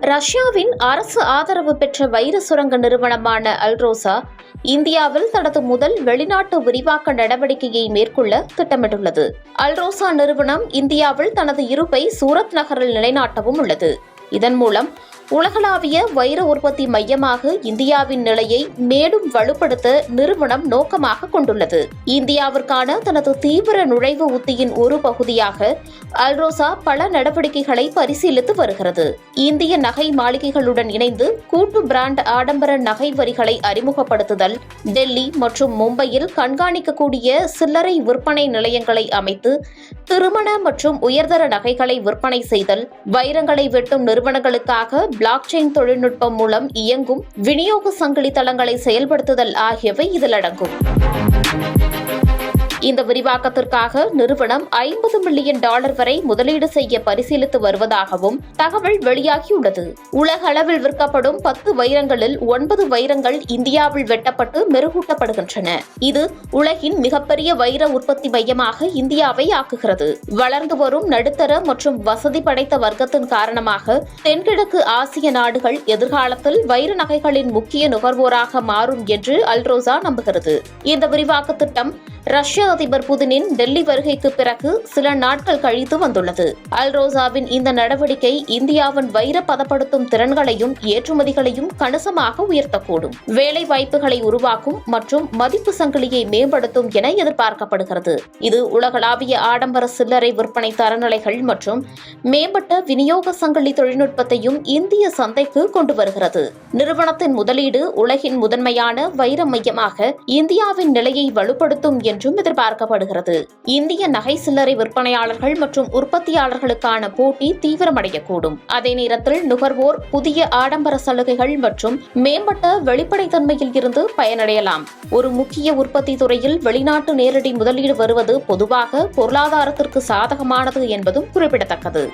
ரஷ்யாவின் அரசு ஆதரவு பெற்ற வைர சுரங்க நிறுவனமான அல்ரோசா இந்தியாவில் தனது முதல் வெளிநாட்டு விரிவாக்க நடவடிக்கையை மேற்கொள்ள திட்டமிட்டுள்ளது. அல்ரோசா நிறுவனம் இந்தியாவில் தனது இருப்பை சூரத் நகரில் நிலைநாட்டவும் உள்ளது. இதன் மூலம் உலகளாவிய வைர உற்பத்தி மையமாக இந்தியாவின் நிலையை மேலும் வலுப்படுத்த நிறுவனம் நோக்கமாக கொண்டுள்ளது. இந்தியாவிற்கான தனது தீவிர நுழைவு உத்தியின் ஒரு பகுதியாக அல்ரோசா பல நடவடிக்கைகளை பரிசீலித்து வருகிறது. இந்திய நகை மாளிகைகளுடன் இணைந்து கூட்டு பிராண்ட் ஆடம்பர நகை வரிகளை அறிமுகப்படுத்துதல் டெல்லி மற்றும் மும்பையில் கண்காணிக்கக்கூடிய சில்லறை விற்பனை நிலையங்களை அமைத்து திருமண மற்றும் உயர்தர நகைகளை விற்பனை செய்தல் வைரங்களை வெட்டும் நிறுவனங்களுக்காக பிளாக் செயின் தொழில்நுட்பம் மூலம் இயங்கும் விநியோக சங்கிலி தளங்களை செயல்படுத்துதல் ஆகியவை இதில் அடங்கும். இந்த விரிவாக்கத்திற்காக நிறுவனம் ஐம்பது மில்லியன் டாலர் வரை முதலீடு செய்ய பரிசீலித்து வருவதாகவும் தகவல் வெளியாகியுள்ளது. உலக அளவில் விற்கப்படும் பத்து வைரங்களில் ஒன்பது வைரங்கள் இந்தியாவில் வெட்டப்பட்டு மெருகூட்டப்படுகின்றன. இது உலகின் மிகப்பெரிய வைர உற்பத்தி மையமாக இந்தியாவை ஆக்குகிறது. வளர்ந்து வரும் நடுத்தர மற்றும் வசதி படைத்த வர்க்கத்தின் காரணமாக தென்கிழக்கு ஆசிய நாடுகள் எதிர்காலத்தில் வைர நகைகளின் முக்கிய நுகர்வோராக மாறும் என்று அல்ரோசா நம்புகிறது. இந்த விரிவாக்க திட்டம் ரஷ்ய அதிபர் புதினின் டெல்லி வருகைக்கு பிறகு சில நாட்கள் கழித்து வந்துள்ளது. அல்ரோசாவின் இந்த நடவடிக்கை இந்தியாவின் வைர பதப்படுத்தும் திறன்களையும் ஏற்றுமதிகளையும் கணிசமாக உயர்த்தக்கூடும். வேலை வாய்ப்புகளை உருவாக்கும் மற்றும் மதிப்பு சங்கிலியை மேம்படுத்தும் என எதிர்பார்க்கப்படுகிறது. இது உலகளாவிய ஆடம்பர சில்லறை விற்பனை தரநிலைகள் மற்றும் மேம்பட்ட விநியோக சங்கிலி தொழில்நுட்பத்தையும் இந்திய சந்தைக்கு கொண்டு வருகிறது. நிறுவனத்தின் முதலீடு உலகின் முதன்மையான வைர மையமாக இந்தியாவின் நிலையை வலுப்படுத்தும் என்றும் எதிர்பார்க்கப்படுகிறது. இந்திய நகை சில்லறை விற்பனையாளர்கள் மற்றும் உற்பத்தியாளர்களுக்கான போட்டி தீவிரமடையக்கூடும். அதே நேரத்தில் நுகர்வோர் புதிய ஆடம்பர சலுகைகள் மற்றும் மேம்பட்ட வெளிப்படைத்தன்மையில் இருந்து பயனடையலாம். ஒரு முக்கிய உற்பத்தி துறையில் வெளிநாட்டு நேரடி முதலீடு வருவது பொதுவாக பொருளாதாரத்திற்கு சாதகமானது என்பதும் குறிப்பிடத்தக்கது.